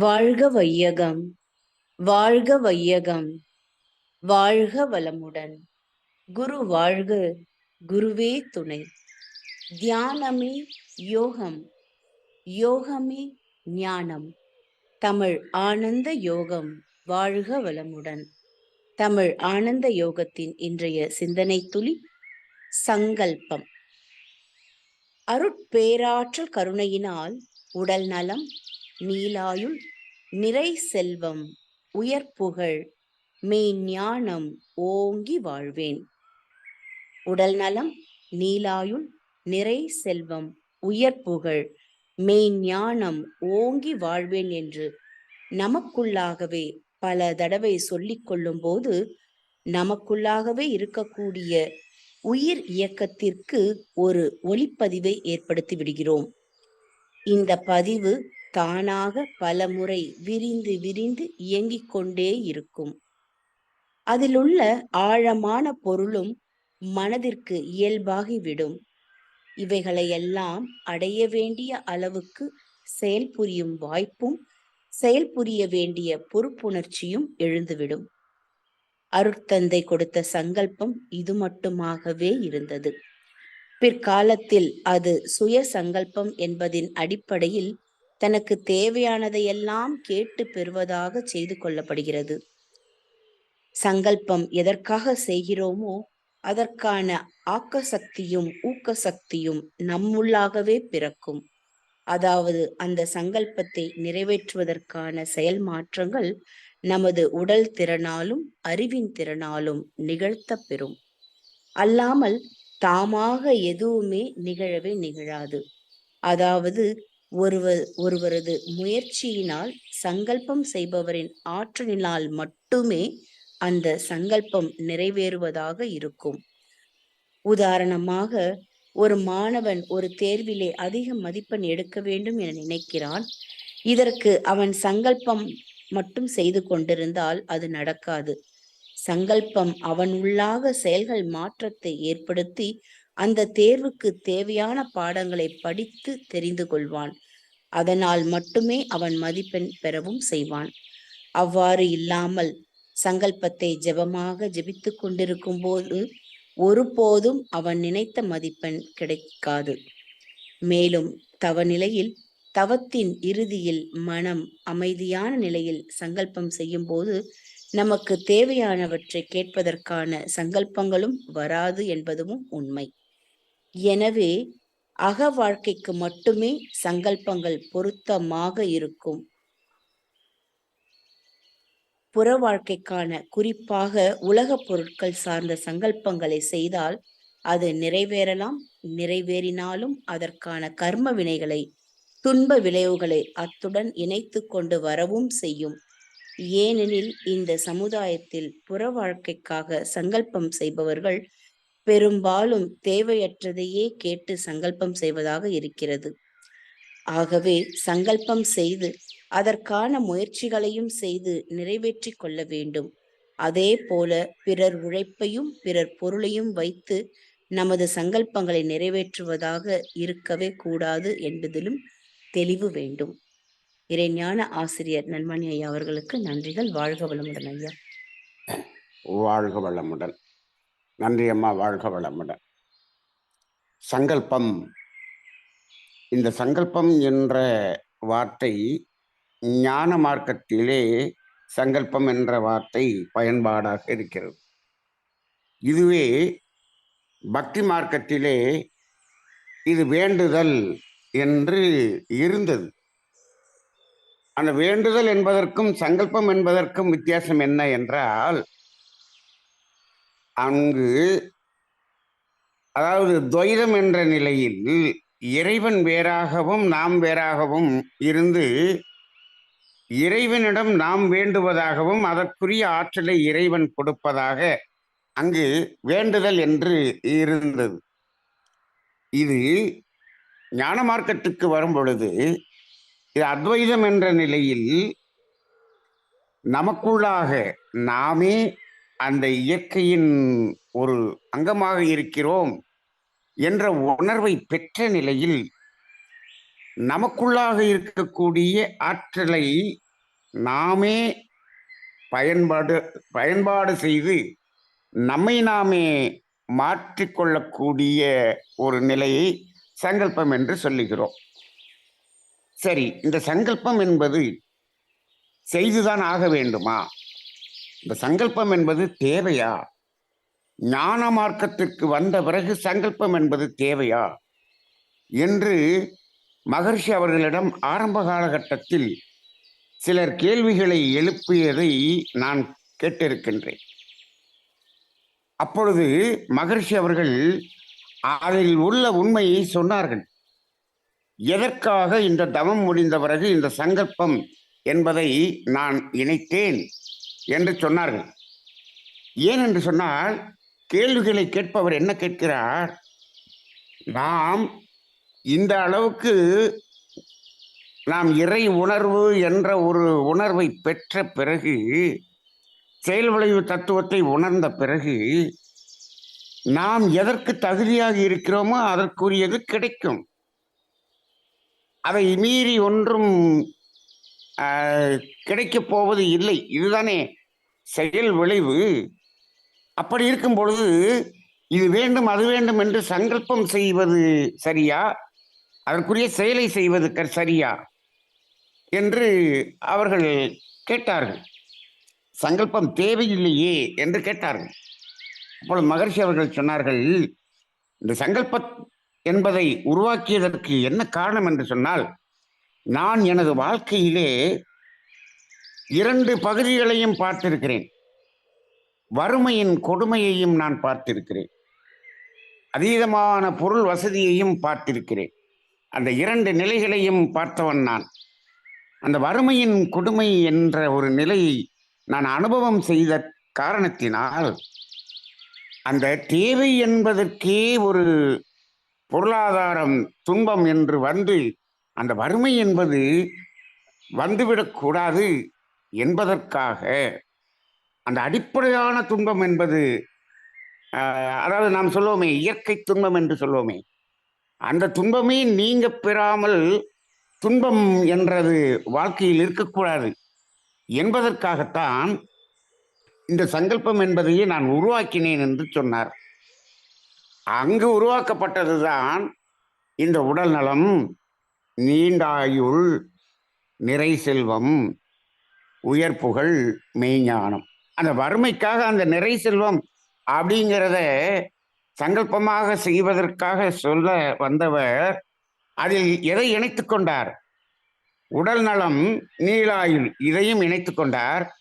வாழ்க வையகம் வாழ்க வையகம் வாழ்க வளமுடன். குரு வாழ்க குருவே துணை. தியானமே யோகம் யோகமே ஞானம். தமிழ் ஆனந்த யோகம் வாழ்க வளமுடன். தமிழ் ஆனந்த யோகத்தின் இன்றைய சிந்தனை துளி சங்கல்பம். அருட்பேராற்றல் கருணையினால் உடல் நலம் நீலாயுள் நிறை செல்வம் உயர்ப்புகழ் மெய்ஞானம் ஓங்கி வாழ்வேன். உடல் நலம் நீலாயுள் நிறை செல்வம் உயர்ப்புகழ் மெய்ஞானம் ஓங்கி வாழ்வேன் என்று நமக்குள்ளாகவே பல தடவை சொல்லிக் கொள்ளும் போது நமக்குள்ளாகவே இருக்கக்கூடிய உயிர் இயக்கத்திற்கு ஒரு ஒளிப்பதிவை ஏற்படுத்தி விடுகிறோம். இந்த பதிவு தானாக பல முறை விரிந்து விரிந்து இயங்கிக் கொண்டே இருக்கும். அதிலுள்ள ஆழமான பொருளும் மனதிற்கு இயல்பாகிவிடும். இவைகளையெல்லாம் அடைய வேண்டிய அளவுக்கு செயல்புரியும் வாய்ப்பும் செயல்புரிய வேண்டிய பொறுப்புணர்ச்சியும் எழுந்துவிடும். அருட்தந்தை கொடுத்த சங்கல்பம் இது மட்டுமாகவே இருந்தது. பிற்காலத்தில் அது சுய சங்கல்பம் என்பதின் அடிப்படையில் தனக்கு தேவையானதையெல்லாம் கேட்டு பெறுவதாக செய்து கொள்ளப்படுகிறது. சங்கல்பம் எதற்காக செய்கிறோமோ அதற்கான ஆக்க சக்தியும் ஊக்க சக்தியும் நம்முள்ளாகவே பிறக்கும். அதாவது அந்த சங்கல்பத்தை நிறைவேற்றுவதற்கான செயல் மாற்றங்கள் நமது உடல் திறனாலும் அறிவின் திறனாலும் நிகழ்த்த பெறும். அல்லாமல் தாமாக எதுவுமே நிகழவே நிகழாது. அதாவது ஒருவர் ஒருவரது முயற்சியினால் சங்கல்பம் செய்பவரின் ஆற்றலினால் மட்டுமே அந்த சங்கல்பம் நிறைவேறுவதாக இருக்கும். உதாரணமாக ஒரு மாணவன் ஒரு தேர்விலே அதிக மதிப்பெண் எடுக்க வேண்டும் என நினைக்கிறான். இதற்கு அவன் சங்கல்பம் மட்டும் செய்து கொண்டிருந்தால் அது நடக்காது. சங்கல்பம் அவன் உள்ளாக செயல்கள் மாற்றத்தை ஏற்படுத்தி அந்த தேர்வுக்கு தேவையான பாடங்களை படித்து தெரிந்து கொள்வான். அதனால் மட்டுமே அவன் மதிப்பெண் பெறவும் செய்வான். அவ்வாறு இல்லாமல் சங்கல்பத்தை ஜெபமாக ஜெபித்து கொண்டிருக்கும் போது ஒருபோதும் அவன் நினைத்த மதிப்பெண் கிடைக்காது. மேலும் தவ நிலையில் தவத்தின் இறுதியில் மனம் அமைதியான நிலையில் சங்கல்பம் செய்யும் போது நமக்கு தேவையானவற்றை கேட்பதற்கான சங்கல்பங்களும் வராது என்பதும் உண்மை. எனவே அக வாழ்க்கைக்கு மட்டுமே சங்கல்பங்கள் பொருத்தமாக இருக்கும். புற வாழ்க்கைக்கான குறிப்பாக உலகப் பொருட்கள் சார்ந்த சங்கல்பங்களை செய்தால் அது நிறைவேறலாம் நிறைவேறினாலும் அதற்கான கர்ம வினைகளை துன்ப விளைவுகளை அத்துடன் இணைத்து கொண்டு வரவும் செய்யும். ஏனெனில் இந்த சமுதாயத்தில் புற வாழ்க்கைக்காக சங்கல்பம் செய்பவர்கள் பெரும்பாலும் தேவையற்றதையே கேட்டு சங்கல்பம் செய்வதாக இருக்கிறது. ஆகவே சங்கல்பம் செய்து அதற்கான முயற்சிகளையும் செய்து நிறைவேற்றி கொள்ள வேண்டும். அதே போல பிறர் உழைப்பையும் பிறர் பொருளையும் வைத்து நமது சங்கல்பங்களை நிறைவேற்றுவதாக இருக்கவே கூடாது என்பதிலும் தெளிவு வேண்டும். இறைஞான ஆசிரியர் நன்மணி ஐயா அவர்களுக்கு நன்றிகள். வாழ்க வளமுடன் ஐயா. வாழ்க வளமுடன். நன்றி அம்மா வாழ்க வளமுடன். சங்கல்பம். இந்த சங்கல்பம் என்ற வார்த்தை ஞான மார்க்கத்திலே சங்கல்பம் என்ற வார்த்தை பயன்பாடாக இருக்கிறது. இதுவே பக்தி மார்க்கத்திலே இது வேண்டுதல் என்று இருந்தது. அந்த வேண்டுதல் என்பதற்கும் சங்கல்பம் என்பதற்கும் வித்தியாசம் என்ன என்றால் அங்கு அதாவது துவைதம் என்ற நிலையில் இறைவன் வேறாகவும் நாம் வேறாகவும் இருந்து இறைவனிடம் நாம் வேண்டுவதாகவும் அதற்குரிய ஆற்றலை இறைவன் கொடுப்பதாக அங்கு வேண்டுதல் என்று இருந்தது. இது ஞான மார்க்கத்துக்கு வரும் பொழுது இது அத்வைதம் என்ற நிலையில் நமக்குள்ளாக நாமே அந்த இயற்கையின் ஒரு அங்கமாக இருக்கிறோம் என்ற உணர்வை பெற்ற நிலையில் நமக்குள்ளாக இருக்கக்கூடிய ஆற்றலை நாமே பயன்பாடு பயன்பாடு செய்து நம்மை நாமே மாற்றிக்கொள்ளக்கூடிய ஒரு நிலையை சங்கல்பம் என்று சொல்லுகிறோம். சரி இந்த சங்கல்பம் என்பது செய்துதான் ஆக வேண்டுமா? இந்த சங்கல்பம் என்பது தேவையா? ஞான மார்க்கத்திற்கு வந்த பிறகு சங்கல்பம் என்பது தேவையா? என்று மகர்ஷி அவர்களிடம் ஆரம்ப காலகட்டத்தில் சிலர் கேள்விகளை எழுப்பியதை நான் கேட்டிருக்கின்றேன். அப்பொழுது மகர்ஷி அவர்கள் அதில் உள்ள உண்மையை சொன்னார்கள். எதற்காக இந்த தவம் முடிந்த பிறகு இந்த சங்கல்பம் என்பதை நான் இணைத்தேன்? என்று சொன்னார்கள். ஏன் என்று சொன்னால் கேள்விகளை கேட்பவர் என்ன கேட்கிறார்? நாம் இந்த அளவுக்கு நாம் இறை உணர்வு என்ற ஒரு உணர்வை பெற்ற பிறகு செயல் விளைவு தத்துவத்தை உணர்ந்த பிறகு நாம் எதற்கு தகுதியாக இருக்கிறோமோ அதற்குரியது கிடைக்கும். அதை மீறி ஒன்றும் கிடைக்கப் போவது இல்லை. இதுதானே செயல் விளைவு அப்படி இருக்கும் பொழுது இது வேண்டும் அது வேண்டும் என்று சங்கல்பம் செய்வது சரியா? அதற்குரிய செயலை செய்வது சரியா? என்று அவர்கள் கேட்டார்கள். சங்கல்பம் தேவையில்லையே என்று கேட்டார்கள். அப்பொழுது மகர்ஷி அவர்கள் சொன்னார்கள் இந்த சங்கல்ப என்பதை உருவாக்கியதற்கு என்ன காரணம் என்று சொன்னால் நான் எனது வாழ்க்கையிலே இரண்டு பகுதிகளையும் பார்த்திருக்கிறேன். வறுமையின் கொடுமையையும் நான் பார்த்திருக்கிறேன். அதீதமான பொருள் வசதியையும் பார்த்திருக்கிறேன். அந்த இரண்டு நிலைகளையும் பார்த்தவன் நான். அந்த வறுமையின் கொடுமை என்ற ஒரு நிலையை நான் அனுபவம் செய்த காரணத்தினால் அந்த தேவை என்பதற்கே ஒரு பொருளாதாரம் துன்பம் என்று வந்து அந்த வறுமை என்பது வந்துவிடக்கூடாது என்பதற்காக அந்த அடிப்படையான துன்பம் என்பது அதாவது நாம் சொல்லுவோமே இயற்கை துன்பம் என்று சொல்லுவோமே அந்த துன்பமே நீங்க பெறாமல் துன்பம் என்றது வாழ்க்கையில் இருக்கக்கூடாது என்பதற்காகத்தான் இந்த சங்கல்பம் என்பதையே நான் உருவாக்கினேன் என்று சொன்னார். அங்கு உருவாக்கப்பட்டதுதான் இந்த உடல் நலம் நீண்டாயுள் நிறை செல்வம் உயர் புகழ் மெய்ஞானம். அந்த வறுமைக்காக அந்த நிறை செல்வம் அப்படிங்கிறத சங்கல்பமாக செய்வதற்காக சொல்ல வந்தவர் அதில் எதை இணைத்து கொண்டார்? உடல் நலம் நீளாயுள் இதையும் இணைத்து கொண்டார்.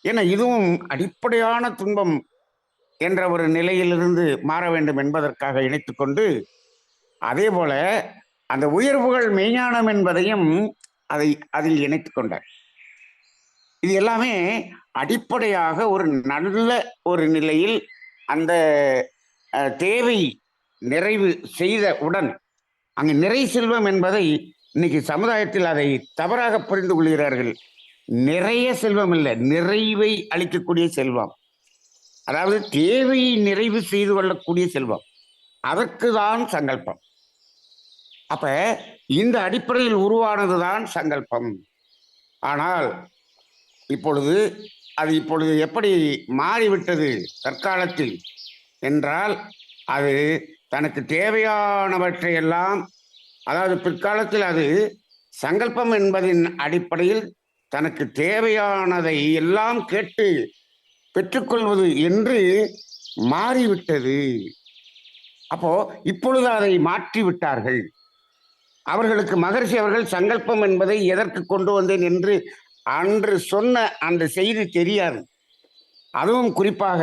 என இதுவும் அடிப்படையான துன்பம் என்ற ஒரு நிலையிலிருந்து மாற வேண்டும் என்பதற்காக இணைத்துக்கொண்டு அதே போல அந்த உயர்வுகள் மெய்ஞானம் என்பதையும் அதை அதில் இணைத்து கொண்டார். இது எல்லாமே அடிப்படையாக ஒரு நல்ல ஒரு நிலையில் அந்த தேவை நிறைவு செய்த உடன் அங்கு நிறை செல்வம் என்பதை இன்னைக்கு சமுதாயத்தில் அதை தவறாக புரிந்து கொள்கிறார்கள். நிறைய செல்வம் இல்லை நிறைவை அளிக்கக்கூடிய செல்வம். அதாவது தேவையை நிறைவு செய்து கொள்ளக்கூடிய செல்வம். அதற்கு தான் சங்கல்பம். அப்ப இந்த அடிப்படையில் உருவானதுதான் சங்கல்பம். ஆனால் இப்பொழுது அது இப்பொழுது எப்படி மாறிவிட்டது தற்காலத்தில்? என்றால் அது தனக்கு தேவையானவற்றை எல்லாம் அதாவது பிற்காலத்தில் அது சங்கல்பம் என்பதின் அடிப்படையில் தனக்கு தேவையானதை எல்லாம் கேட்டு பெற்றுக்கொள்வது என்று மாறிவிட்டது. அப்போ இப்பொழுது அதை மாற்றி விட்டார்கள் அவர்களுக்கு மகர்ஷி அவர்கள் சங்கல்பம் என்பதை எதற்கு கொண்டு வந்தேன் என்று அன்று சொன்ன அந்த செய்தி தெரியாது. அதுவும் குறிப்பாக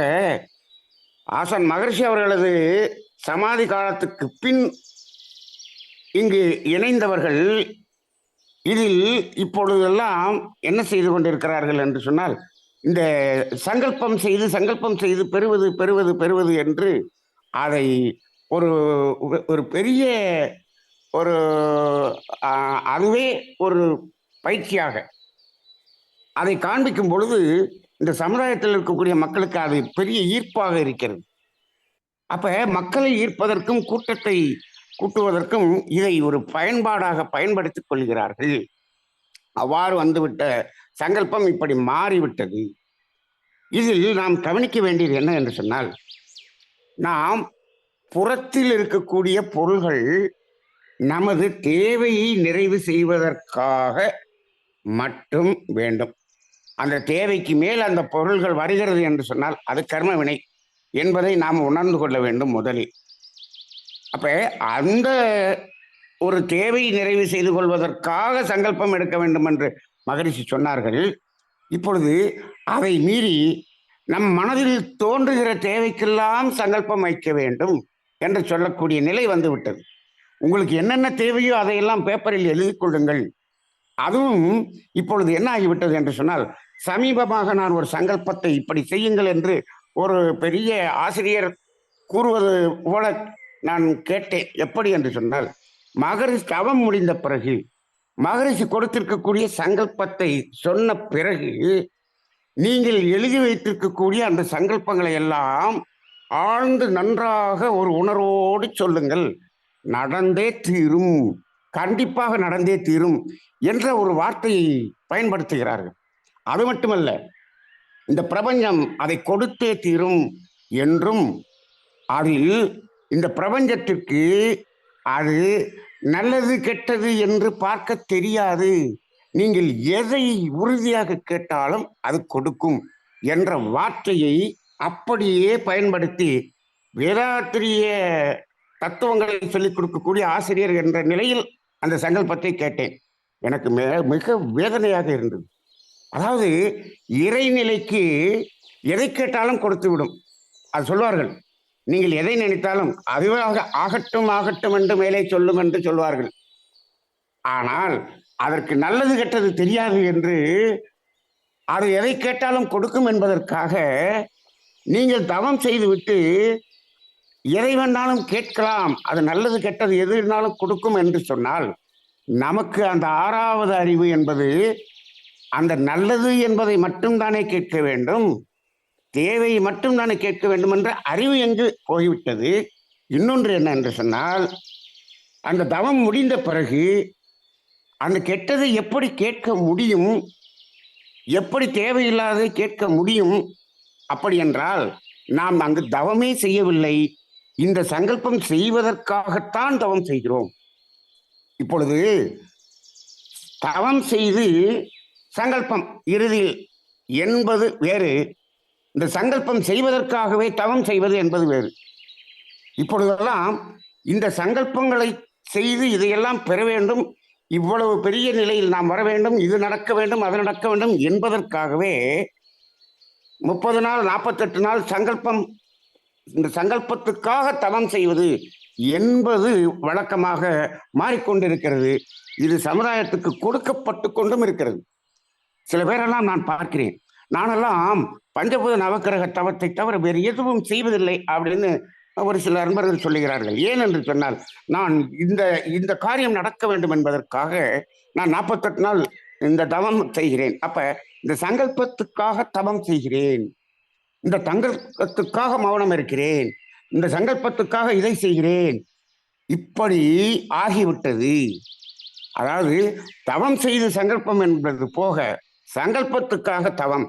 ஆசான் மகர்ஷி அவர்களது சமாதி காலத்துக்கு பின் இங்கு இணைந்தவர்கள் இதில் இப்பொழுதெல்லாம் என்ன செய்து கொண்டிருக்கிறார்கள் என்று சொன்னால் இந்த சங்கல்பம் செய்து சங்கல்பம் செய்து பெறுவது பெறுவது பெறுவது என்று அதை ஒரு ஒரு பெரிய ஒரு அதுவே ஒரு பயிற்சியாக அதை காண்பிக்கும் பொழுது இந்த சமுதாயத்தில் இருக்கக்கூடிய மக்களுக்கு அது பெரிய ஈர்ப்பாக இருக்கிறது. அப்ப மக்களை ஈர்ப்பதற்கும் கூட்டத்தை கூட்டுவதற்கும் இதை ஒரு பயன்பாடாக பயன்படுத்திக் கொள்கிறார்கள். அவ்வாறு வந்துவிட்ட சங்கல்பம் இப்படி மாறிவிட்டது. இதில் நாம் கவனிக்க வேண்டியது என்ன என்று சொன்னால் நாம் புறத்தில் இருக்கக்கூடிய பொருள்கள் நமது தேவையை நிறைவு செய்வதற்காக மட்டும் வேண்டும். அந்த தேவைக்கு மேல் அந்த பொருள்கள் வருகிறது என்று சொன்னால் அது கர்ம வினை என்பதை நாம் உணர்ந்து கொள்ள வேண்டும் முதலில். அப்போ அந்த ஒரு தேவை நிறைவு செய்து கொள்வதற்காக சங்கல்பம் எடுக்க வேண்டும் என்று மகரிஷி சொன்னார்கள். இப்பொழுது அதை மீறி நம் மனதில் தோன்றுகிற தேவைக்கெல்லாம் சங்கல்பம் வைக்க வேண்டும் என்று சொல்லக்கூடிய நிலை வந்துவிட்டது உங்களுக்கு என்னென்ன தேவையோ அதையெல்லாம் பேப்பரில் எழுதி கொள்ளுங்கள். அதுவும் இப்பொழுது என்ன ஆகிவிட்டது என்று சொன்னால் சமீபமாக நான் ஒரு சங்கல்பத்தை இப்படி செய்யுங்கள் என்று ஒரு பெரிய ஆசிரியர் கூறுவது போல நான் கேட்டேன். எப்படி என்று சொன்னால் மகரிஷி தவம் முடிந்த பிறகு மகரிஷி கொடுத்திருக்கக்கூடிய சங்கல்பத்தை சொன்ன பிறகு நீங்கள் எழுதி வைத்திருக்கக்கூடிய அந்த சங்கல்பங்களை எல்லாம் ஆழ்ந்து நன்றாக ஒரு உணர்வோடு சொல்லுங்கள். நடந்தே தீரும். கண்டிப்பாக நடந்தே தீரும் என்ற ஒரு வார்த்தையை பயன்படுத்துகிறார்கள். அது மட்டுமல்ல இந்த பிரபஞ்சம் அதை கொடுத்தே தீரும் என்றும் அதில் இந்த பிரபஞ்சத்திற்கு அது நல்லது கெட்டது என்று பார்க்க தெரியாது. நீங்கள் எதை உறுதியாக கேட்டாலும் அது கொடுக்கும் என்ற வார்த்தையை அப்படியே பயன்படுத்தி வேதாத்திரிய தத்துவங்களை சொல்லிக் கொடுக்கக்கூடிய ஆசிரியர் என்ற நிலையில் அந்த சங்கல்பத்தை கேட்டேன். எனக்கு மிக மிக வேதனையாக இருந்தது. அதாவது இறைநிலைக்கு எதை கேட்டாலும் கொடுத்து விடும். அது சொல்வார்கள். நீங்கள் எதை நினைத்தாலும் அதுவாக ஆகட்டும் ஆகட்டும் என்று மேலே சொல்லும் என்று சொல்வார்கள். ஆனால் அதற்கு நல்லது கெட்டது தெரியாது என்று அது எதை கேட்டாலும் கொடுக்கும் என்பதற்காக நீங்கள் தவம் செய்துவிட்டு எதை வேணாலும் கேட்கலாம். அது நல்லது கெட்டது எது வேணாலும் கொடுக்கும் என்று சொன்னால் நமக்கு அந்த ஆறாவது அறிவு என்பது அந்த நல்லது என்பதை மட்டும்தானே கேட்க வேண்டும் தேவை மட்டும்தானே கேட்க வேண்டும் என்ற அறிவு எங்கு போய்விட்டது? இன்னொன்று என்ன என்று சொன்னால் அந்த தவம் முடிந்த பிறகு அந்த கெட்டதை எப்படி கேட்க முடியும் எப்படி தேவையில்லாததை கேட்க முடியும் அப்படி என்றால் நாம் அங்கு தவமே செய்யவில்லை. இந்த சங்கல்பம் செய்வதற்காகத்தான் தவம் செய்கிறோம். இப்பொழுது தவம் செய்து சங்கல்பம் இறுதியில் என்பது வேறு. இந்த சங்கல்பம் செய்வதற்காகவே தவம் செய்வது என்பது வேறு. இப்பொழுதெல்லாம் இந்த சங்கல்பங்களை செய்து இதையெல்லாம் பெற வேண்டும். இவ்வளவு பெரிய நிலையில் நாம் வர வேண்டும். இது நடக்க வேண்டும் அது நடக்க வேண்டும் என்பதற்காகவே முப்பது நாள் நாற்பத்தெட்டு நாள் சங்கல்பம் இந்த சங்கல்பத்துக்காக தவம் செய்வது என்பது வழக்கமாக மாறிக்கொண்டிருக்கிறது. இது சமுதாயத்துக்கு கொடுக்கப்பட்டு கொண்டும் இருக்கிறது. சில பேரெல்லாம் நான் பார்க்கிறேன். நானெல்லாம் பஞ்சபூத நவக்கிரக தவத்தை தவிர வேறு எதுவும் செய்வதில்லை அப்படின்னு ஒரு சில அன்பர்கள் சொல்லுகிறார்கள். ஏன் என்று சொன்னால் நான் இந்த இந்த காரியம் நடக்க வேண்டும் என்பதற்காக நான் நாற்பத்தெட்டு நாள் இந்த தவம் செய்கிறேன். அப்ப இந்த சங்கல்பத்துக்காக தவம் செய்கிறேன். இந்த சங்கல்பத்துக்காக மௌனம் இருக்கிறேன். இந்த சங்கல்பத்துக்காக இதை செய்கிறேன். இப்படி ஆகிவிட்டது. அதாவது தவம் செய்து சங்கல்பம் என்பது போக சங்கல்பத்துக்காக தவம்.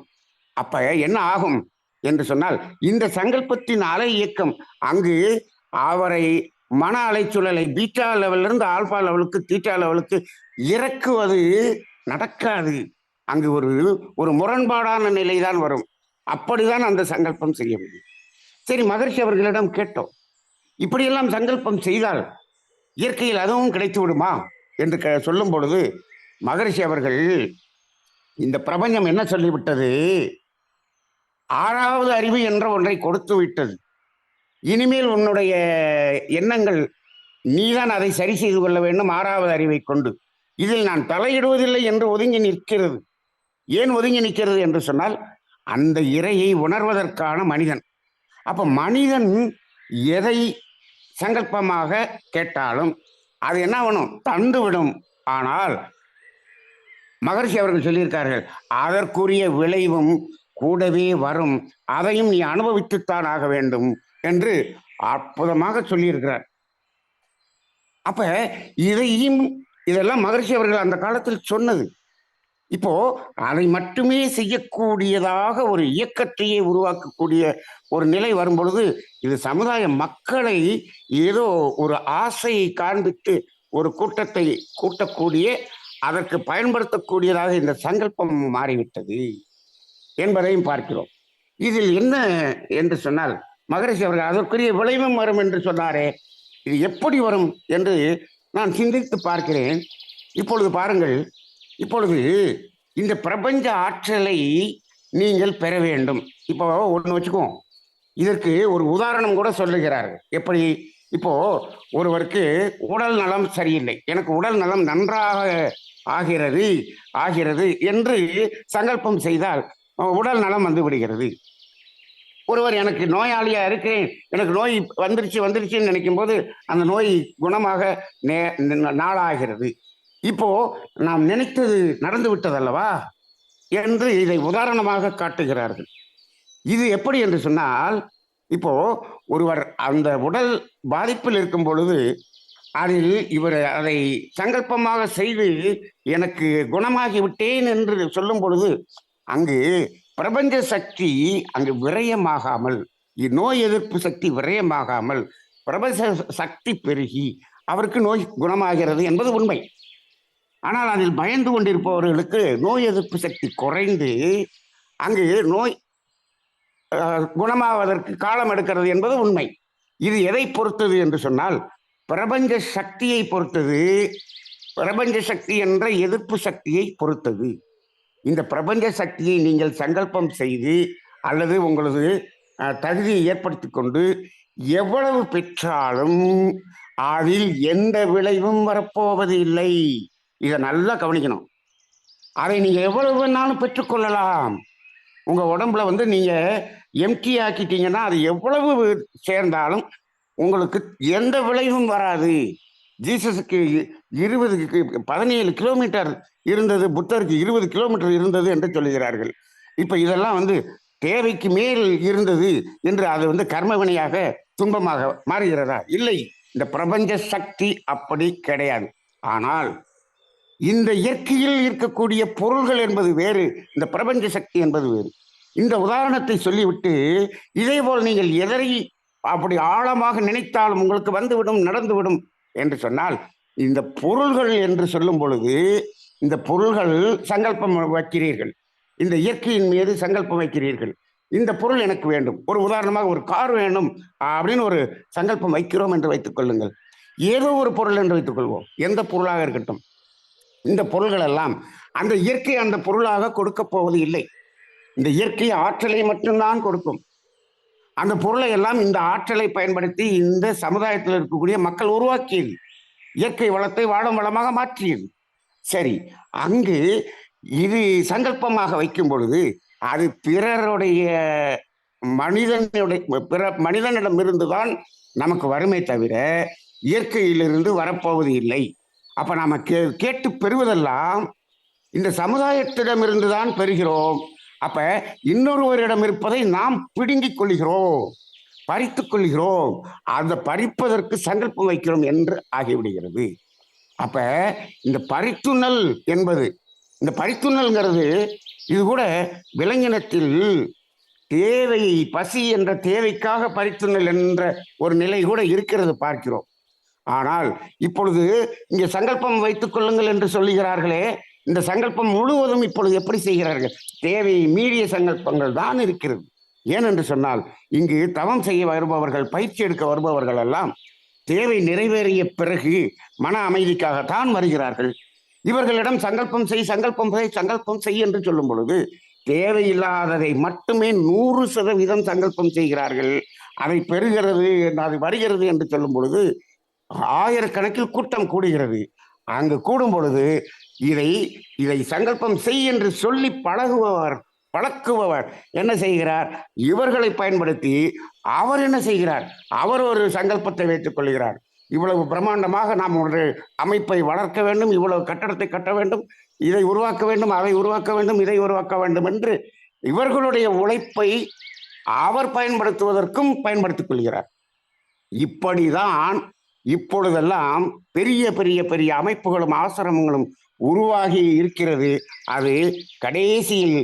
அப்ப என்ன ஆகும் என்று சொன்னால் இந்த சங்கல்பத்தின் அலை இயக்கம் அங்கு அவரை மன அலைச்சூழலை பீட்டா லெவலிருந்து ஆல்பா லெவலுக்கு தீட்டா லெவலுக்கு இறக்குவது நடக்காது. அங்கு ஒரு ஒரு முரண்பாடான நிலைதான் வரும். அப்படிதான் அந்த சங்கல்பம் செய்ய முடியும். சரி மகர்ஷி அவர்களிடம் கேட்டோம். இப்படியெல்லாம் சங்கல்பம் செய்தால் இயற்கையில் அதுவும் கிடைத்து விடுமா? என்று க- சொல்லும் பொழுது மகர்ஷி அவர்கள் இந்த பிரபஞ்சம் என்ன சொல்லிவிட்டது? ஆறாவது அறிவு என்ற ஒன்றை கொடுத்து விட்டது. இனிமேல் உன்னுடைய எண்ணங்கள் நீதான் அதை சரி செய்து கொள்ள வேண்டும் ஆறாவது அறிவை கொண்டு. இதில் நான் தலையிடுவதில்லை என்று ஒதுங்கி நிற்கிறது. ஏன் ஒதுங்கி நிற்கிறது என்று சொன்னால் அந்த இறையை உணர்வதற்கான மனிதன். அப்போ மனிதன் எதை சங்கல்பமாக கேட்டாலும் அது என்ன வேணும் தந்துவிடும். ஆனால் மகர்ஷி அவர்கள் சொல்லியிருக்கார்கள் அதற்குரிய விளைவும் கூடவே வரும். அதையும் நீ அனுபவித்துத்தான் ஆக வேண்டும் என்று அற்புதமாக சொல்லியிருக்கிறார். அப்ப இதையும் இதெல்லாம் மகர்ஷி அவர்கள் அந்த காலத்தில் சொன்னது. இப்போ அதை மட்டுமே செய்யக்கூடியதாக ஒரு இயக்கத்தையே உருவாக்கக்கூடிய ஒரு நிலை வரும்பொழுது இது சமுதாய மக்களை ஏதோ ஒரு ஆசையை காண்பித்து ஒரு கூட்டத்தை கூட்டக்கூடிய அதற்கு பயன்படுத்தக்கூடியதாக இந்த சங்கல்பம் மாறிவிட்டது என்பதையும் பார்க்கிறோம். இதில் என்ன என்று சொன்னால் மகரிஷி அவர்கள் அதற்குரிய விளைவும் வரும் என்று சொன்னாரே இது எப்படி வரும் என்று நான் சிந்தித்து பார்க்கிறேன். இப்பொழுது பாருங்கள் இப்பொழுது இந்த பிரபஞ்ச ஆற்றலை நீங்கள் பெற வேண்டும். இப்போ ஒன்று வச்சுக்குவோம் இதற்கு ஒரு உதாரணம் கூட சொல்லுகிறார்கள் எப்படி? இப்போ ஒருவருக்கு உடல் நலம் சரியில்லை. எனக்கு உடல் நலம் நன்றாக ஆகிறது ஆகிறது என்று சங்கல்பம் செய்தால் உடல் நலம் வந்து விடுகிறது. ஒருவர் எனக்கு நோயாளியா இருக்கிறேன். எனக்கு நோய் வந்துருச்சு வந்துருச்சுன்னு நினைக்கும் போது அந்த நோய் குணமாக நே- நாளாகிறது. இப்போ நாம் நினைத்தது நடந்து விட்டதல்லவா? என்று இதை உதாரணமாக காட்டுகிறார்கள். இது எப்படி என்று சொன்னால் இப்போ ஒருவர் அந்த உடல் பாதிப்பில் இருக்கும் பொழுது அதில் இவர் அதை சங்கல்பமாக செய்து எனக்கு குணமாகி விட்டேன் என்று சொல்லும் பொழுது அங்கு பிரபஞ்ச சக்தி அங்கு விரயமாகாமல் நோய் எதிர்ப்பு சக்தி விரயமாகாமல் பிரபஞ்ச சக்தி பெருகி அவருக்கு நோய் குணமாகிறது என்பது உண்மை. ஆனால் அதில் பயந்து கொண்டிருப்பவர்களுக்கு நோய் எதிர்ப்பு சக்தி குறைந்து அங்கு நோய் குணமாவதற்கு காலம் எடுக்கிறது என்பது உண்மை. இது எதை பொறுத்தது என்று சொன்னால் பிரபஞ்ச சக்தியை பொறுத்தது பிரபஞ்ச சக்தி என்ற எதிர்ப்பு சக்தியை பொறுத்தது. இந்த பிரபஞ்ச சக்தியை நீங்கள் சங்கல்பம் செய்து அல்லது உங்களது தகுதியை ஏற்படுத்தி கொண்டு எவ்வளவு பெற்றாலும் அதில் எந்த விளைவும் வரப்போவது இல்லை. இதை நல்லா கவனிக்கணும். அதை நீங்கள் எவ்வளவு வேணாலும் பெற்றுக்கொள்ளலாம் உங்கள் உடம்புல வந்து நீங்கள் எம்டி ஆக்கிட்டீங்கன்னா அது எவ்வளவு சேர்ந்தாலும் உங்களுக்கு எந்த விளைவும் வராது. ஜீசஸுக்கு இருபது பதினேழு கிலோமீட்டர் இருந்தது புத்தருக்கு இருபது கிலோமீட்டர் இருந்தது என்று சொல்லுகிறார்கள். இப்போ இதெல்லாம் வந்து தேவைக்கு மேல் இருந்தது என்று அது வந்து கர்மவினையாக துன்பமாக மாறுகிறதா? இல்லை. இந்த பிரபஞ்ச சக்தி அப்படி கிடையாது. ஆனால் இந்த இயற்கையில் இருக்கக்கூடிய பொருள்கள் என்பது வேறு இந்த பிரபஞ்ச சக்தி என்பது வேறு. இந்த உதாரணத்தை சொல்லிவிட்டு இதே போல் நீங்கள் எதரை அப்படி ஆழமாக நினைத்தாலும் உங்களுக்கு வந்துவிடும் நடந்துவிடும் என்று சொன்னால் இந்த பொருள்கள் என்று சொல்லும் பொழுது இந்த பொருள்கள் சங்கல்பம் வைக்கிறீர்கள். இந்த இயற்கையின் மீது சங்கல்பம் வைக்கிறீர்கள். இந்த பொருள் எனக்கு வேண்டும். ஒரு உதாரணமாக ஒரு கார் வேண்டும் அப்படின்னு ஒரு சங்கல்பம் வைக்கிறோம் என்று வைத்துக் கொள்ளுங்கள். ஏதோ ஒரு பொருள் என்று வைத்துக் கொள்வோம். எந்த பொருளாக இருக்கட்டும். இந்த பொருள்கள் எல்லாம் அந்த இயற்கை அந்த பொருளாக கொடுக்க போவது இல்லை. இந்த இயற்கை ஆற்றலை மட்டும்தான் கொடுக்கும். அந்த பொருளை எல்லாம் இந்த ஆற்றலை பயன்படுத்தி இந்த சமுதாயத்தில் இருக்கக்கூடிய மக்கள் உருவாக்கியது. இயற்கை வளத்தை வாழும் வளமாக மாற்றியது. சரி அங்கு இது சங்கல்பமாக வைக்கும் பொழுது அது பிறருடைய மனிதனுடைய பிற மனிதனிடமிருந்து தான் நமக்கு வருமே தவிர இயற்கையிலிருந்து வரப்போவது இல்லை. அப்ப நாம கே கேட்டு பெறுவதெல்லாம் இந்த சமுதாயத்திடமிருந்து தான் பெறுகிறோம். அப்ப இன்னொருவரிடம் இருப்பதை நாம் பிடுங்கிக் கொள்கிறோம் பறித்து கொள்கிறோம் அந்த பறிப்பதற்கு சங்கல்பம் வைக்கிறோம் என்று ஆகிவிடுகிறது. அப்ப இந்த பறித்துண்ணல் என்பது இந்த பறித்துண்ணல்ங்கிறது இது கூட விலங்கினத்தில் தேவை பசி என்ற தேவைக்காக பறித்துண்ணல் என்ற ஒரு நிலை கூட இருக்கிறது பார்க்கிறோம். ஆனால் இப்பொழுது இங்கே சங்கல்பம் வைத்துக் கொள்ளுங்கள் என்று சொல்லுகிறார்களே இந்த சங்கல்பம் முழுவதும் இப்பொழுது எப்படி செய்கிறார்கள்? தேவையை மீறிய சங்கல்பங்கள் தான் இருக்கிறது. ஏனென்று சொன்னால் இங்கு தவம் செய்ய வருபவர்கள் பயிற்சி எடுக்க வருபவர்கள் எல்லாம் தேவை நிறைவேறிய பிறகு மன அமைதிக்காகத்தான் வருகிறார்கள். இவர்களிடம் சங்கல்பம் செய் சங்கல்பம் செய் சங்கல்பம் செய் என்று சொல்லும் பொழுது தேவையில்லாததை மட்டுமே நூறு சதவீதம் சங்கல்பம் செய்கிறார்கள். அதை பெறுகிறது அது வருகிறது என்று சொல்லும் பொழுது ஆயிரக்கணக்கில் கூட்டம் கூடுகிறது. அங்கு கூடும் பொழுது இதை இதை சங்கல்பம் செய் என்று சொல்லி பழகுபவர் பழக்குபவர் என்ன செய்கிறார்? இவர்களை பயன்படுத்தி அவர் என்ன செய்கிறார்? அவர் ஒரு சங்கல்பத்தை வைத்துக் கொள்கிறார். இவ்வளவு பிரம்மாண்டமாக நாம் ஒரு அமைப்பை வளர்க்க வேண்டும் இவ்வளவு கட்டடத்தை கட்ட வேண்டும் இதை உருவாக்க வேண்டும் அதை உருவாக்க வேண்டும் இதை உருவாக்க வேண்டும் என்று இவர்களுடைய உழைப்பை அவர் பயன்படுத்துவதற்கும் பயன்படுத்திக் கொள்கிறார். இப்படிதான் இப்பொழுதெல்லாம் பெரிய பெரிய பெரிய அமைப்புகளும் ஆசிரமங்களும் உருவாகி இருக்கிறது. அது கடைசியில்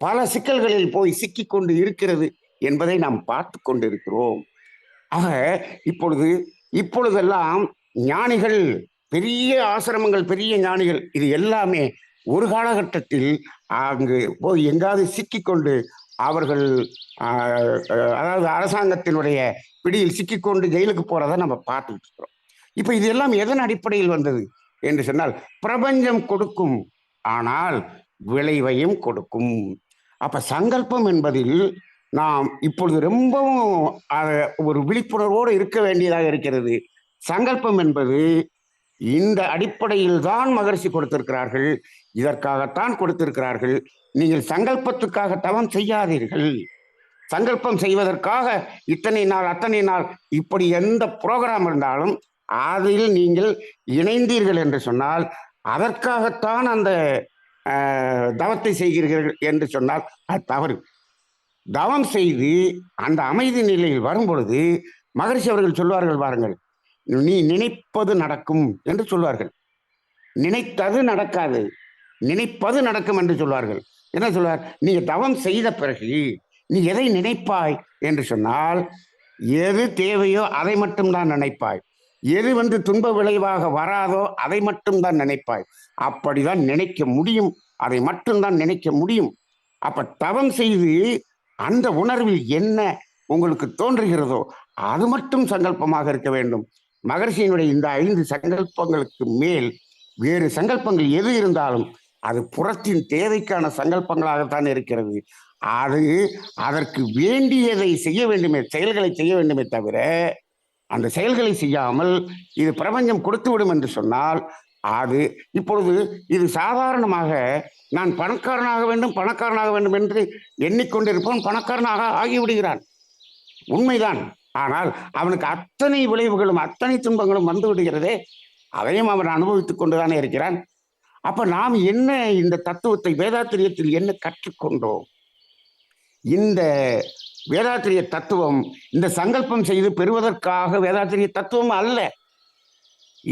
பல சிக்கல்களில் போய் சிக்கிக் கொண்டு இருக்கிறது என்பதை நாம் பார்த்து கொண்டிருக்கிறோம். ஆக இப்பொழுது இப்பொழுதெல்லாம் ஞானிகள் பெரிய ஆசிரமங்கள் பெரிய ஞானிகள் இது எல்லாமே ஒரு காலகட்டத்தில் அங்கு போய் எங்காவது சிக்கிக்கொண்டு அவர்கள் அதாவது அரசாங்கத்தினுடைய பிடியில் சிக்கிக்கொண்டு ஜெயிலுக்கு போறதை நம்ம பார்த்துக்கிட்டு இருக்கிறோம். இப்போ இது எல்லாம் எதன் அடிப்படையில் வந்தது என்று சொன்னால் பிரபஞ்சம் கொடுக்கும் ஆனால் விளைவையும் கொடுக்கும். அப்ப சங்கல்பம் என்பதில் நாம் இப்பொழுது ரொம்பவும் ஒரு விழிப்புணர்வோடு இருக்க வேண்டியதாக இருக்கிறது. சங்கல்பம் என்பது இந்த அடிப்படையில் தான் மகரிஷி கொடுத்திருக்கிறார்கள். இதற்காகத்தான் கொடுத்திருக்கிறார்கள். நீங்கள் சங்கல்பத்துக்காக தவம் செய்யாதீர்கள். சங்கல்பம் செய்வதற்காக இத்தனை நாள் அத்தனை நாள் இப்படி எந்த புரோகிராம் இருந்தாலும் அதில் நீங்கள் இணைந்தீர்கள் என்று சொன்னால் அதற்காகத்தான் அந்த தவத்தை செய்கிறீர்கள் என்று சொன்னால் அது தவறு. தவம் செய்து அந்த அமைதி நிலையில் வரும் பொழுது மகரிஷி அவர்கள் சொல்வார்கள் பாருங்கள் நீ நினைப்பது நடக்கும் என்று சொல்வார்கள். நினைத்தது நடக்காது. நினைப்பது நடக்கும் என்று சொல்வார்கள். என்ன சொல்வார்? நீங்க தவம் செய்த பிறகு நீ எதை நினைப்பாய் என்று சொன்னால் எது தேவையோ அதை மட்டும்தான் நினைப்பாய். எது வந்து துன்ப விளைவாக வராதோ அதை மட்டும்தான் நினைப்பாய். அப்படிதான் நினைக்க முடியும். அதை மட்டும்தான் நினைக்க முடியும். அப்ப தவம் செய்து அந்த உணர்வில் என்ன உங்களுக்கு தோன்றுகிறதோ அது மட்டும் சங்கல்பமாக இருக்க வேண்டும். மகர்ஷியினுடைய இந்த ஐந்து சங்கல்பங்களுக்கு மேல் வேறு சங்கல்பங்கள் எது இருந்தாலும் அது புறத்தின் தேவைக்கான சங்கல்பங்களாகத்தான் இருக்கிறது. அது அதற்கு வேண்டியதை செய்ய வேண்டுமே செயல்களை செய்ய வேண்டுமே தவிர அந்த செயல்களை செய்யாமல் இது பிரபஞ்சம் கொடுத்து விடும் என்று சொன்னால் அது இப்பொழுது இது சாதாரணமாக நான் பணக்காரனாக வேண்டும் பணக்காரனாக வேண்டும் என்று எண்ணிக்கொண்டிருப்பவன் பணக்காரனாக ஆகிவிடுகிறான். உண்மைதான். ஆனால் அவனுக்கு அத்தனை விளைவுகளும் அத்தனை துன்பங்களும் வந்து விடுகிறதே அதையும் அவன் அனுபவித்துக் கொண்டுதானே இருக்கிறான். அப்ப நாம் என்ன இந்த தத்துவத்தை வேதாத்திரியத்தில் என்ன கற்றுக்கொண்டோம்? இந்த வேதாத்திரிய தத்துவம் இந்த சங்கல்பம் செய்து பெறுவதற்காக வேதாத்திரிய தத்துவம் அல்ல.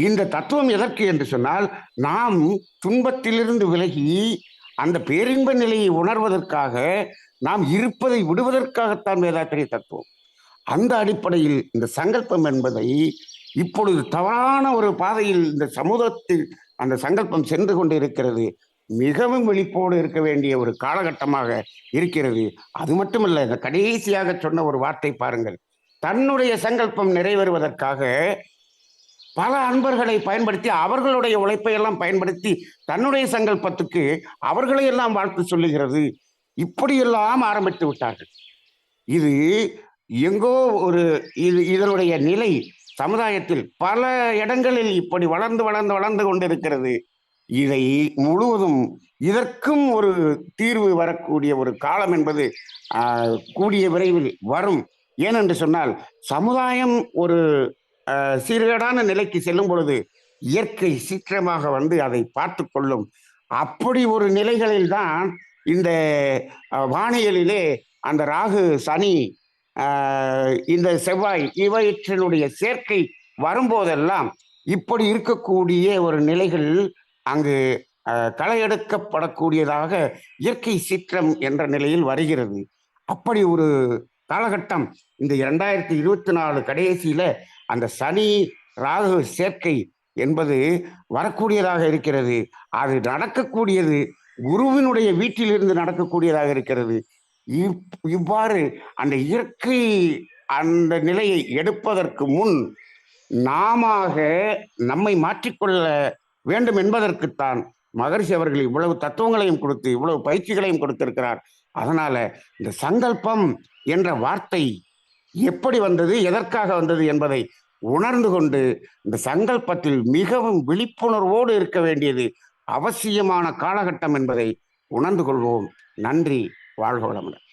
இந்த தத்துவம் எதற்கு என்று சொன்னால் நாம் துன்பத்திலிருந்து விலகி அந்த பேரின்ப நிலையை உணர்வதற்காக நாம் இருப்பதை விடுவதற்காகத்தான் வேதாத்திரிய தத்துவம். அந்த அடிப்படையில் இந்த சங்கல்பம் என்பதை இப்பொழுது தவறான ஒரு பாதையில் இந்த சமூகத்தில் அந்த சங்கல்பம் சென்று கொண்டு இருக்கிறது மிகவும் விழிப்போடு இருக்க வேண்டிய ஒரு காலகட்டமாக இருக்கிறது. அது மட்டுமல்ல இந்த கடைசியாக சொன்ன ஒரு வார்த்தை பாருங்கள். தன்னுடைய சங்கல்பம் நிறைவேறுவதற்காக பல அன்பர்களை பயன்படுத்தி அவர்களுடைய உழைப்பை எல்லாம் பயன்படுத்தி தன்னுடைய சங்கல்பத்துக்கு அவர்களை எல்லாம் வாழ்த்து சொல்லுகிறது. இப்படியெல்லாம் ஆரம்பித்து விட்டார்கள். இது எங்கோ ஒரு இது இதனுடைய நிலை சமுதாயத்தில் பல இடங்களில் இப்படி வளர்ந்து வளர்ந்து வளர்ந்து கொண்டிருக்கிறது. இதை முழுவதும் இதற்கும் ஒரு தீர்வு வரக்கூடிய ஒரு காலம் என்பது கூடிய விரைவில் வரும். ஏனென்று சொன்னால் சமுதாயம் ஒரு சீர்கேடான நிலைக்கு செல்லும் பொழுது இயற்கை சீக்கிரமாக வந்து அதை பார்த்து கொள்ளும். அப்படி ஒரு நிலைகளில் தான் இந்த வானியலிலே அந்த ராகு சனி இந்த செவ்வாய் இவற்றினுடைய சேர்க்கை வரும்போதெல்லாம் இப்படி இருக்கக்கூடிய ஒரு நிலைகள் அங்கு களையெடுக்கப்படக்கூடியதாக இயற்கை சீற்றம் என்ற நிலையில் வருகிறது. அப்படி ஒரு காலகட்டம் இந்த இரண்டாயிரத்தி இருபத்தி நாலு கடைசியில அந்த சனி ராகு சேர்க்கை என்பது வரக்கூடியதாக இருக்கிறது. அது நடக்கக்கூடியது குருவினுடைய வீட்டிலிருந்து நடக்கக்கூடியதாக இருக்கிறது. இவ்வாறு அந்த இயற்கை அந்த நிலையை எடுப்பதற்கு முன் நாமாக நம்மை மாற்றிக்கொள்ள வேண்டும் என்பதற்குத்தான் மகரிஷி அவர்கள் இவ்வளவு தத்துவங்களையும் கொடுத்து இவ்வளவு பயிற்சிகளையும் கொடுத்திருக்கிறார். அதனால இந்த சங்கல்பம் என்ற வார்த்தை எப்படி வந்தது எதற்காக வந்தது என்பதை உணர்ந்து கொண்டு இந்த சங்கல்பத்தில் மிகவும் விழிப்புணர்வோடு இருக்க வேண்டியது அவசியமான காலகட்டம் என்பதை உணர்ந்து கொள்வோம். நன்றி. வாழ்க வளமுடன்